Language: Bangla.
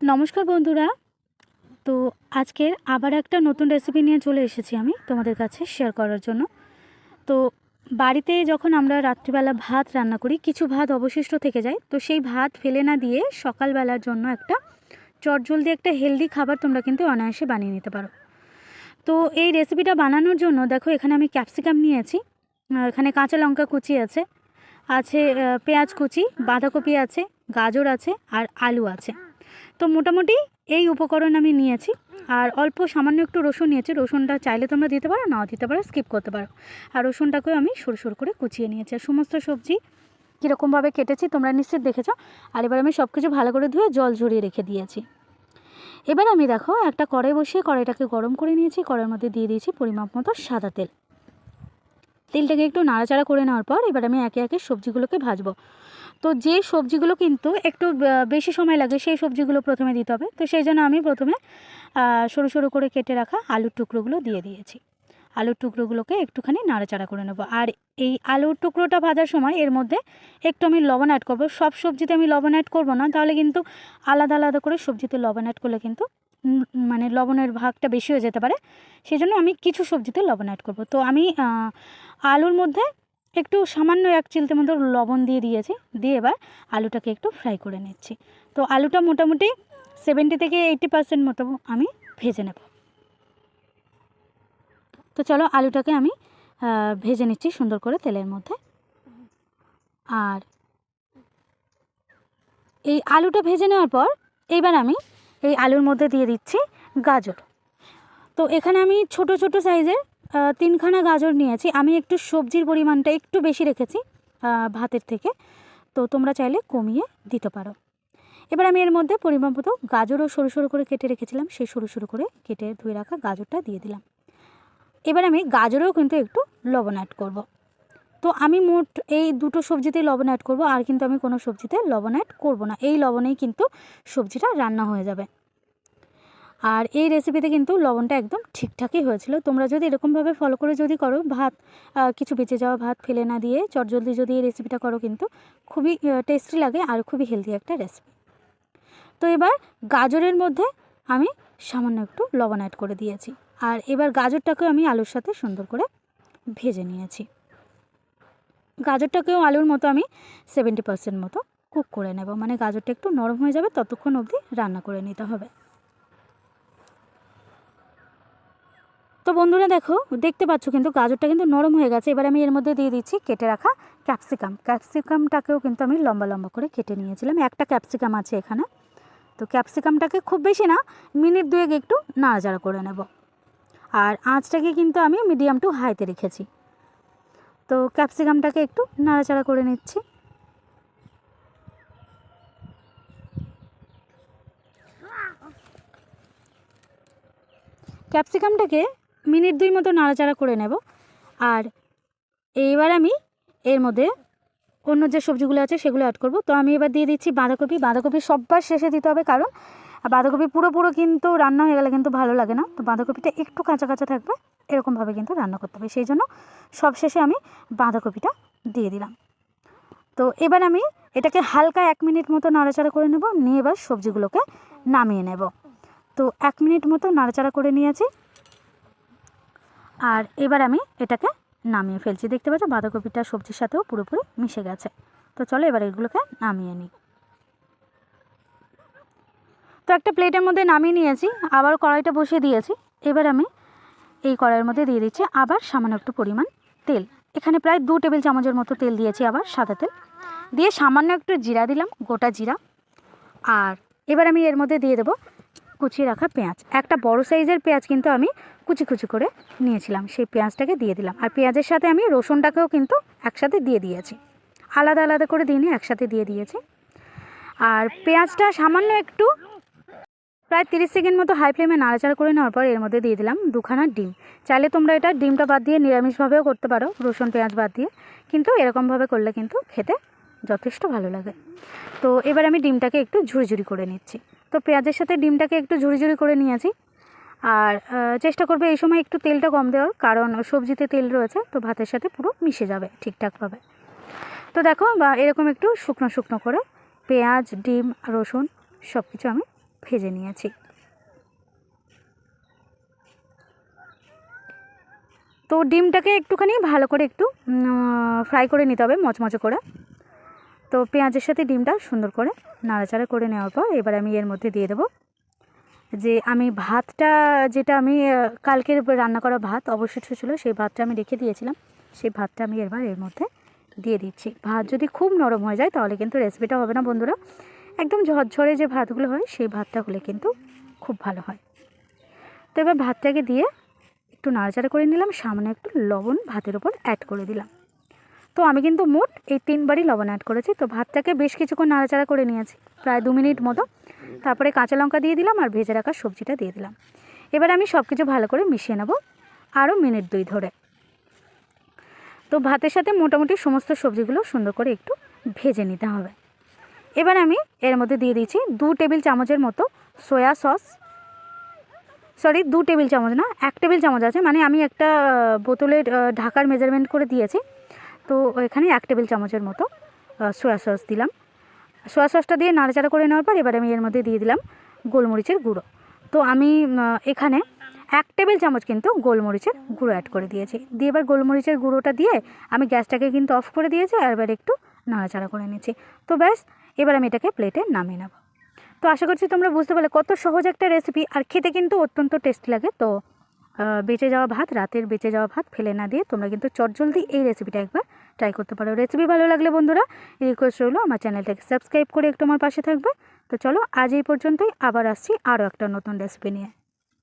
নমস্কার বন্ধুরা। তো আজকের আবার একটা নতুন রেসিপি নিয়ে চলে এসেছি আমি তোমাদের কাছে শেয়ার করার জন্য। তো বাড়িতে যখন আমরা রাত্রিবেলা ভাত রান্না করি, কিছু ভাত অবশিষ্ট থেকে যায়, তো সেই ভাত ফেলে না দিয়ে সকালবেলার জন্য একটা চটজলদি একটা হেলদি খাবার তোমরা কিন্তু অনায়াসে বানিয়ে নিতে পারো। তো এই রেসিপিটা বানানোর জন্য দেখো, এখানে আমি ক্যাপসিকাম নিয়েছি এখানে কাঁচা লঙ্কা কুচি আছে আছে পেঁয়াজ কুচি, বাঁধাকপি আছে, গাজর আছে, আর আলু আছে। তো মোটামুটি এই উপকরণ আমি নিয়েছি। আর অল্প সামান্য একটু রসুন নিয়েছি। রসুনটা চাইলে তোমরা দিতে পারো, নাও দিতে পারো স্কিপ করতে পারো। আর রসুনটাকেও আমি সরু সরু করে কুচিয়ে নিয়েছি। আর সমস্ত সবজি কীরকমভাবে কেটেছি তোমরা নিশ্চিত দেখেছ। আর এবার আমি সব কিছু ভালো করে ধুয়ে জল ঝরিয়ে রেখে দিয়েছি। এবার আমি দেখো একটা কড়াই বসিয়ে কড়াইটাকে গরম করে নিয়েছি। কড়াইয়ের মধ্যে দিয়ে দিয়েছি পরিমাপ মতো সাদা তেল। তেলটাকে একটু নাড়াচাড়া করে নেওয়ার পর এবার আমি একে একে সবজিগুলোকে ভাজবো। তো যে সবজিগুলো কিন্তু একটু বেশি সময় লাগে সেই সবজিগুলো প্রথমে দিতে হবে। তো সেই জন্য আমি প্রথমে সরু সরু করে কেটে রাখা আলুর টুকরোগুলো দিয়ে দিয়েছি। আলুর টুকরোগুলোকে একটুখানি নাড়াচাড়া করে নেব। আর এই আলুর টুকরোটা ভাজার সময় এর মধ্যে একটু আমি লবণ অ্যাড করব। সব সবজিতে আমি লবণ অ্যাড করব না, তাহলে কিন্তু আলাদা আলাদা করে সবজিতে লবণ অ্যাড করলে কিন্তু মানে লবণের ভাগটা বেশি হয়ে যেতে পারে। সেই জন্য আমি কিছু সবজিতে লবণ অ্যাড করব। তো আমি আলুর মধ্যে একটু সামান্য এক চিলতে মতো লবণ দিয়ে দিয়েছি। দিয়ে এবার আলুটাকে একটু ফ্রাই করে নিচ্ছি। তো আলুটা মোটামুটি সেভেন্টি থেকে এইটি পার্সেন্ট মতো আমি ভেজে নেব। তো চলো আলুটাকে আমি ভেজে নিচ্ছি সুন্দর করে তেলের মধ্যে। আর এই আলুটা ভেজে নেওয়ার পর এবার আমি এই আলুর মধ্যে দিয়ে দিচ্ছি গাজর। তো এখানে আমি ছোট ছোট সাইজের তিনখানা গাজর নিয়েছি। আমি একটু সবজির পরিমাণটা একটু বেশি রেখেছি ভাতের থেকে। তো তোমরা চাইলে কমিয়ে দিতে পারো। এবার আমি এর মধ্যে পরিমাণ মতো গাজরও সরু সরু করে কেটে রেখেছিলাম। সেই সরু সরু করে কেটে ধুয়ে রাখা গাজরটা দিয়ে দিলাম। এবার আমি গাজরেও কিন্তু একটু লবণ অ্যাড করব। তো আমি মোট এই দুটো সবজিতেই লবণ অ্যাড করব, আর কিন্তু আমি কোনো সবজিতে লবণ অ্যাড করব না। এই লবণেই কিন্তু সবজিটা রান্না হয়ে যাবে। আর এই রেসিপিতে কিন্তু লবণটা একদম ঠিকঠাকই হয়েছিল। তোমরা যদি এরকমভাবে ফলো করে যদি করো, ভাত কিছু বেঁচে যাওয়া ভাত ফেলে না দিয়ে চটজলদি যদি এই রেসিপিটা করো কিন্তু খুবই টেস্টি লাগে আর খুবই হেলদি একটা রেসিপি তো এবার গাজরের মধ্যে আমি সামান্য একটু লবণ অ্যাড করে দিয়েছি। আর এবার গাজরটাকে আমি আলুর সাথে সুন্দর করে ভেজে নিয়েছি। গাজরটাকেও আলুর মতো আমি সেভেন্টি পার্সেন্ট মতো কুক করে নেব। মানে গাজরটা একটু নরম হয়ে যাবে, ততক্ষণ অবধি রান্না করে নিতে হবে। তো বন্ধুরা দেখো, দেখতে পাচ্ছ কিন্তু গাজরটা কিন্তু নরম হয়ে গেছে। এবার আমি এর মধ্যে দিয়ে দিচ্ছি কেটে রাখা ক্যাপসিকাম ক্যাপসিকামটাকেও কিন্তু আমি লম্বা লম্বা করে কেটে নিয়েছিলাম। একটা ক্যাপসিকাম আছে এখানে। তো ক্যাপসিকামটাকে খুব বেশি না, মিনিট দুয়েক একটু নাড়াচাড়া করে নেব। আর আঁচটাকে কিন্তু আমি মিডিয়াম টু হাইতে রেখেছি। তো ক্যাপসিকামটাকে একটু নাড়াচাড়া করে নিচ্ছি। ক্যাপসিকামটাকে মিনিট দুই মতো নাড়াচাড়া করে নেব। আর এইবার আমি এর মধ্যে অন্য যে সবজিগুলো আছে সেগুলো অ্যাড করব। তো আমি এবার দিয়ে দিচ্ছি বাঁধাকপি। বাঁধাকপি সববার শেষে দিতে হবে, কারণ বাঁধাকপি পুরো পুরো কিন্তু রান্না হয়ে গেলে কিন্তু ভালো লাগে না। তো বাঁধাকপিটা একটু কাঁচা কাঁচা থাকবে, এরকমভাবে কিন্তু রান্না করতে হবে। সেই জন্য সব শেষে আমি বাঁধাকপিটা দিয়ে দিলাম। তো এবার আমি এটাকে হালকা এক মিনিট মতো নাড়াচাড়া করে নেব, নিয়ে এবার সবজিগুলোকে নামিয়ে নেব। তো এক মিনিট মতো নাড়াচাড়া করে নিয়েছি। আর এবার আমি এটাকে নামিয়ে ফেলছি। দেখতে পাচ্ছ বাঁধাকপিটা সবজির সাথেও পুরোপুরি মিশে গেছে। তো চলো এবার এগুলোকে নামিয়ে নিই। তো একটা প্লেটের মধ্যে নামিয়ে নিয়েছি আবার কড়াইটা বসিয়ে দিয়েছি। এবার আমি এই কড়াইয়ের মধ্যে দিয়ে দিচ্ছি আবার সামান্য একটু পরিমাণ তেল। এখানে প্রায় দু টেবিল চামচের মতো তেল দিয়েছি আবার সাদা তেল। দিয়ে সামান্য একটু জিরা দিলাম, গোটা জিরা। আর এবার আমি এর মধ্যে দিয়ে দেবো কুচিয়ে রাখা পেঁয়াজ। একটা বড় সাইজের পেঁয়াজ কিন্তু আমি কুচি কুচি করে নিয়েছিলাম, সেই পেঁয়াজটাকে দিয়ে দিলাম। আর পেঁয়াজের সাথে আমি রসুনটাকেও কিন্তু একসাথে দিয়ে দিয়েছি। আলাদা আলাদা করে দিইনি একসাথে দিয়ে দিয়েছি। আর পেঁয়াজটা সামান্য একটু প্রায় তিরিশ সেকেন্ড মতো হাই ফ্লেমে নাড়াচাড়া করে নেওয়ার পর এর মধ্যে দিয়ে দিলাম দুখানা ডিম। চাইলে তোমরা এটা ডিমটা বাদ দিয়ে নিরামিষভাবেও করতে পারো, রসুন, পেঁয়াজ বাদ দিয়ে। কিন্তু এরকমভাবে করলে কিন্তু খেতে যথেষ্ট ভালো লাগে। তো এবার আমি ডিমটাকে একটু ঝুড়ি করে নিচ্ছি। তো পেঁয়াজের সাথে ডিমটাকে একটু ঝুড়ি করে নিয়েছি। আর চেষ্টা করবে এই সময় একটু তেলটা কম দেওয়ার, কারণ সবজিতে তেল রয়েছে, তো ভাতের সাথে পুরো মিশে যাবে ঠিকঠাকভাবে। তো দেখো, বা এরকম একটু শুকনো শুকনো করে পেঁয়াজ, ডিম, রসুন সব কিছু আমি ভেজে নিয়েছি। তো ডিমটাকে একটুখানি ভালো করে একটু ফ্রাই করে নিতে হবে, মচমচে করে। তো পেঁয়াজের সাথে ডিমটা সুন্দর করে নাড়াচাড়া করে নেওয়ার পর এবার আমি এর মধ্যে দিয়ে দেবো যে আমি ভাতটা, যেটা আমি কালকের রান্না করা ভাত অবশিষ্ট ছিল, সেই ভাতটা আমি রেখে দিয়েছিলাম। সেই ভাতটা আমি এবার এর মধ্যে দিয়ে দিচ্ছি। ভাত যদি খুব নরম হয়ে যায় তাহলে কিন্তু রেসিপিটা হবে না বন্ধুরা। একদম ঝরঝরে যে ভাতগুলো হয়, সেই ভাতটা হলে কিন্তু খুব ভালো হয়। তো এবার ভাতটাকে দিয়ে একটু নাড়াচাড়া করে নিলাম সামনে একটু লবণ ভাতের ওপর অ্যাড করে দিলাম। তো আমি কিন্তু মোট এই তিনবারই লবণ অ্যাড করেছি, তো ভাতটাকে বেশ কিছুক্ষণ নাড়াচাড়া করে নিয়েছি, প্রায় দু মিনিট মতো। তারপরে কাঁচা লঙ্কা দিয়ে দিলাম আর ভেজে রাখা সবজিটা দিয়ে দিলাম। এবার আমি সব কিছু ভালো করে মিশিয়ে নেব আরও মিনিট দুই ধরে। তো ভাতের সাথে মোটামুটি সমস্ত সবজিগুলো সুন্দর করে একটু ভেজে নিতে হবে। এবার আমি এর মধ্যে দিয়ে দিচ্ছি দু টেবিল চামচের মতো সয়া সস সরি দু টেবিল চামচ না, এক টেবিল চামচ আছে মানে আমি একটা বোতলের ঢাকার মেজারমেন্ট করে দিয়েছি। তো এখানে এক টেবিল চামচের মতো সয়া সস দিলাম। সয়া সসটা দিয়ে নাড়াচাড়া করে নেওয়ার পর এবার আমি এর মধ্যে দিয়ে দিলাম গোলমরিচের গুঁড়ো। তো আমি এখানে এক টেবিল চামচ কিন্তু গোলমরিচের গুঁড়ো অ্যাড করে দিয়েছি। দিয়ে এবার গোলমরিচের গুঁড়োটা দিয়ে আমি গ্যাসটাকে কিন্তু অফ করে দিয়েছি, আর এবার একটু নাড়াচাড়া করে নিচ্ছি। তো ব্যাস এবার আমি এটাকে প্লেটে নামিয়ে নেব। তো আশা করছি তোমরা বুঝতে পারলে কত সহজ একটা রেসিপি আর খেতে কিন্তু অত্যন্ত টেস্টি লাগে। তো বেঁচে যাওয়া ভাত, রাতের বেঁচে যাওয়া ভাত ফেলে না দিয়ে তোমরা কিন্তু চটজলদি এই রেসিপিটা একবার ট্রাই করতে পারো। রেসিপি ভালো লাগলে বন্ধুরা রিকোয়েস্ট রইল আমার চ্যানেলটাকে সাবস্ক্রাইব করে একটু আমার পাশে থাকবে। তো চলো, আজ এই পর্যন্তই, আবার আসছি আরও একটা নতুন রেসিপি নিয়ে।